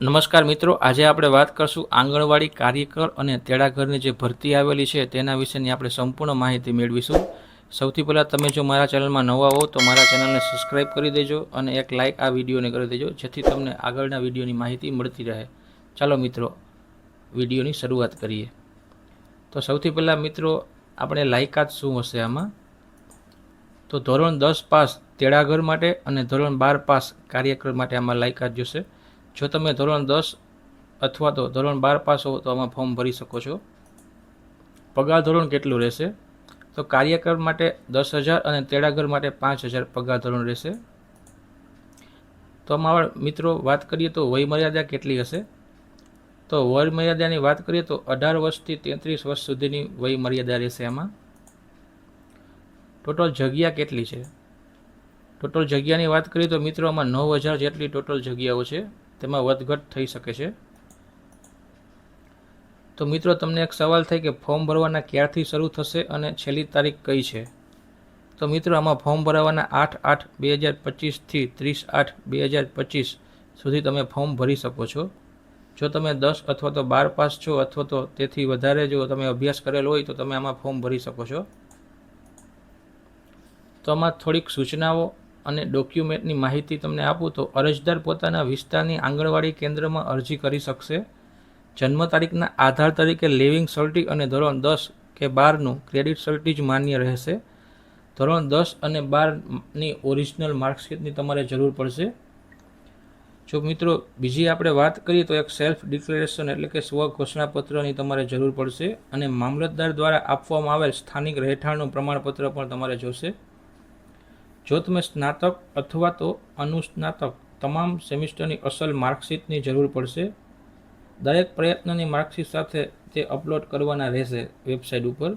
નમસ્કાર મિત્રો, આજે આપણે વાત કરશું આંગણવાડી કાર્યકર અને તેડાઘરની જે ભરતી આવેલી છે તેના વિશેની આપણે સંપૂર્ણ માહિતી મેળવીશું. સૌથી પહેલાં તમે જો મારા ચેનલમાં નવા હો તો મારા ચેનલને સબસ્ક્રાઈબ કરી દેજો અને એક લાઇક આ વિડીયોને કરી દેજો, જેથી તમને આગળના વિડીયોની માહિતી મળતી રહે. ચાલો મિત્રો, વિડીયોની શરૂઆત કરીએ. તો સૌથી પહેલાં મિત્રો, આપણે લાયકાત શું હશે આમાં? તો ધોરણ દસ પાસ તેડાઘર માટે અને ધોરણ બાર પાસ કાર્યકર માટે આમાં લાયકાત જોશે. જો તમે ધોરણ દસ અથવા તો ધોરણ બાર પાસ હો તો આમાં ફોર્મ ભરી શકો છો. પગાર ધોરણ કેટલું રહેશે? તો કાર્યકર માટે દસ હજાર અને તેડાગર માટે પાંચ હજાર પગાર ધોરણ રહેશે. તો આમાં મિત્રો વાત કરીએ તો વયમર્યાદા કેટલી હશે? તો વયમર્યાદાની વાત કરીએ તો અઢાર વર્ષથી તેત્રીસ વર્ષ સુધીની વયમર્યાદા રહેશે આમાં. ટોટલ જગ્યા કેટલી છે? ટોટલ જગ્યાની વાત કરીએ તો મિત્રો આમાં નવ હજાર જેટલી ટોટલ જગ્યાઓ છે. તેમાં વધઘટ થઈ શકે છે. તો મિત્રો, તમને એક સવાલ થાય કે ફોર્મ ભરવાના ક્યારથી શરૂ થશે અને છેલ્લી તારીખ કઈ છે? તો મિત્રો, આમાં ફોર્મ ભરાવાના આઠ આઠ બે હજાર પચીસથી ત્રીસ આઠ બે હજાર પચીસ સુધી તમે ફોર્મ ભરી શકો છો. જો તમે દસ અથવા તો બાર પાસ છો અથવા તો તેથી વધારે જો તમે અભ્યાસ કરેલો હોય તો તમે આમાં ફોર્મ ભરી શકો છો. તો આમાં થોડીક સૂચનાઓ અને ડોક્યુમેન્ટની માહિતી તમને આપું તો અરજદાર પોતાના વિસ્તારની આંગણવાડી કેન્દ્રમાં અરજી કરી શકશે. જન્મ તારીખના આધાર તરીકે લિવિંગ સર્ટી અને ધોરણ દસ કે બારનું ક્રેડિટ સર્ટી જ માન્ય રહેશે. ધોરણ દસ અને બારની ઓરિજિનલ માર્કશીટની તમારે જરૂર પડશે. જો મિત્રો બીજી આપણે વાત કરીએ તો એક સેલ્ફ ડિક્લેરેશન એટલે કે સ્વ ઘોષણાપત્રની તમારે જરૂર પડશે અને મામલતદાર દ્વારા આપવામાં આવેલ સ્થાનિક રહેઠાણનું પ્રમાણપત્ર પણ તમારે જોશે. જો તમે સ્નાતક અથવા તો અનુસ્નાતક તમામ સેમિસ્ટરની અસલ માર્કશીટની જરૂર પડશે, દરેક પ્રયત્નની માર્કશીટ સાથે તે અપલોડ કરવાના રહેશે વેબસાઇટ ઉપર.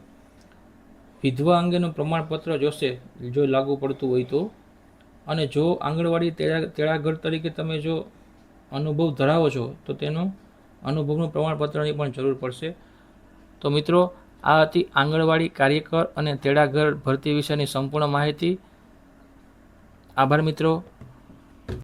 વિધવા અંગેનું પ્રમાણપત્ર જોશે જો લાગુ પડતું હોય તો. અને જો આંગણવાડી તેડા, તેડાગર તરીકે તમે જો અનુભવ ધરાવો છો, તો તેનો અનુભવનું પ્રમાણપત્રની પણ જરૂર પડશે. તો મિત્રો, આ હતી આંગણવાડી કાર્યકર અને તેડાગર ભરતી વિશેની સંપૂર્ણ માહિતી. આભાર મિત્રો